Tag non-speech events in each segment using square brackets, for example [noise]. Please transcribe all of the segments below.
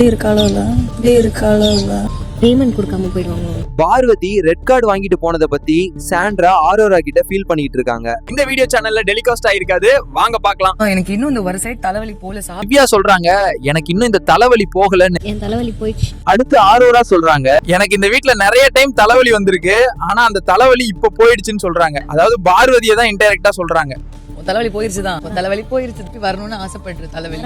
இப்படி இருக்காளோ இல்ல இப்படி இருக்காளோ இல்ல பேமெண்ட் கொடுக்காம போயிடுவாங்க. பார்வதி ரெட் கார்டு வாங்கிட்டு போனதை பத்தி சாண்ட்ரா ஆரோரா கிட்ட ஃபீல் பண்ணிட்டு இருக்காங்க. இந்த வீடியோ சேனல்ல டெலிகாஸ்ட் ஆயிருக்காது. வாங்க பார்க்கலாம். எனக்கு இன்னும் இந்த ஒரு சைடு தலைவலி போல சாப்பிட்டு திவ்யா சொல்றாங்க எனக்கு இன்னும் இந்த தலைவலி போகலன்னு. என் தலைவலி போயிடுச்சு. அடுத்து ஆரோரா சொல்றாங்க எனக்கு இந்த வீட்ல நிறைய டைம் தலைவலி வந்திருக்கு. ஆனா அந்த தலைவலி இப்ப போயிடுச்சுன்னு சொல்றாங்க. அதாவது பார்வதியை தான் இன்டைரக்டா சொல்றாங்க. உன் தலைவலி போயிருச்சு தான் தலைவலி போயிருச்சு. திருப்பி வரணும்னு ஆசைப்படுற தலைவலி.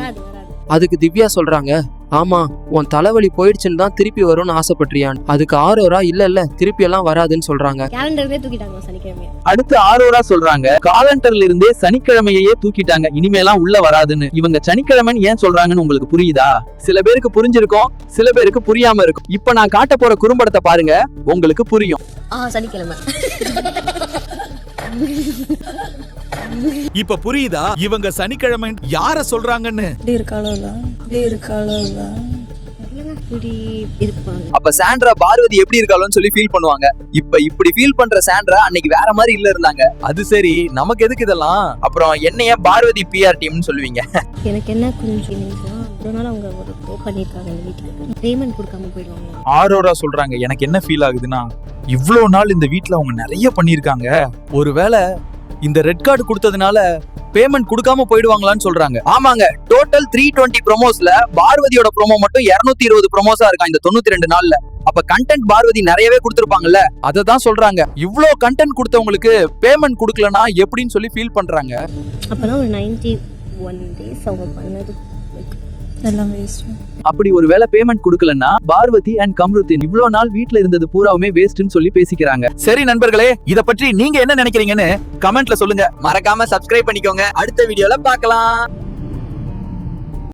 அதுக்கு திவ்யா சொல்றாங்க ஆமா உன் தலைவலி போயிடுச்சுன்னு தான் திருப்பி வரும்னு ஆசைப்பட்டியான் அதுக்கு ஆரோரா இல்ல இல்ல திருப்பி எல்லாம் வராதுன்னு சொல்றாங்க. கேலண்டர்லேயே தூக்கிட்டாங்க சனிக்கிழமையா. அடுத்து ஆரோரா சொல்றாங்க காலண்டர்ல இருந்தே சனிக்கிழமையே தூக்கிட்டாங்க இனிமேலாம் உள்ள வராதுன்னு. இவங்க சனிக்கிழமைன்னு ஏன் சொல்றாங்கன்னு உங்களுக்கு புரியுதா? சில பேருக்கு புரிஞ்சிருக்கும் சில பேருக்கு புரியாம இருக்கும். இப்ப நான் காட்ட போற குறும்படத்தை பாருங்க உங்களுக்கு புரியும். ஆ சனிக்கிழமை. [laughs] இப்ப புரியுதா? இவங்க சனிக்கிழமை யார சொல்றாங்கன்னு? அப்ப சாண்ட்ரா பார்வதி எப்படி இருக்காளோன்னு சொல்லி ஃபீல் பண்ணுவாங்க. இப்ப இப்படி ஃபீல் பண்ற சாண்ட்ரா அன்னைக்கு வேற மாதிரி இல்ல இருந்தாங்க. அது சரி நமக்கு எதுக்கு இதெல்லாம்? அப்புறம் என்னைய பார்வதி பிஆர் டீம்னு சொல்லுவீங்க. எனக்கு என்ன பண்ணியிருக்காங்க பேமெண்ட் கொடுக்காம போயிடுவாங்க ஆரோரா சொல்றாங்க எனக்கு என்ன ஃபீல் ஆகுதுன்னா இவ்வளவு நாள் இந்த வீட்ல அவங்க நிறைய பண்ணிருக்காங்க ஒருவேளை இந்த ரெட் கார்டு கொடுத்ததுனால பேமெண்ட் கொடுக்காம போயிடுவாங்களான்னு சொல்றாங்க. ஆமாங்க. டோட்டல் த்ரீ டுவெண்ட்டி ப்ரொமோஸ்ல பார்வதியோட ப்ரோமோ மட்டும் 220 இருபது ப்ரொமோஸா இருக்கா இந்த தொண்ணூத்தி ரெண்டு நாள்ல. அப்ப கண்டென்ட் பார்வதி நிறையவே கொடுத்துருப்பாங்கல்ல. அதை தான் சொல்றாங்க. இவ்வளோ கண்டென்ட் கொடுத்தவங்களுக்கு பேமெண்ட் கொடுக்கலனா எப்படின்னு சொல்லி ஃபீல் பண்றாங்க. அப்பதான் ஒரு நைன்டி ஒன் டேஸ் அவங்க பண்ணது. எல்லாம் வேஸ்ட் அப்படி ஒரு வேளை பேமெண்ட் கொடுக்கலன்னா பார்வதி அண்ட் கம்ருத்தின் இவ்வளவு நாள் வீட்ல இருந்தது பூராவுமே வேஸ்ட்னு சொல்லி பேசிக்கிறாங்க. சரி நண்பர்களே இத பற்றி நீங்க என்ன நினைக்கிறீங்கன்னு கமெண்ட்ல சொல்லுங்க. மறக்காம சப்ஸ்கிரைப் பண்ணிக்கோங்க. அடுத்த வீடியோல பார்க்கலாம்.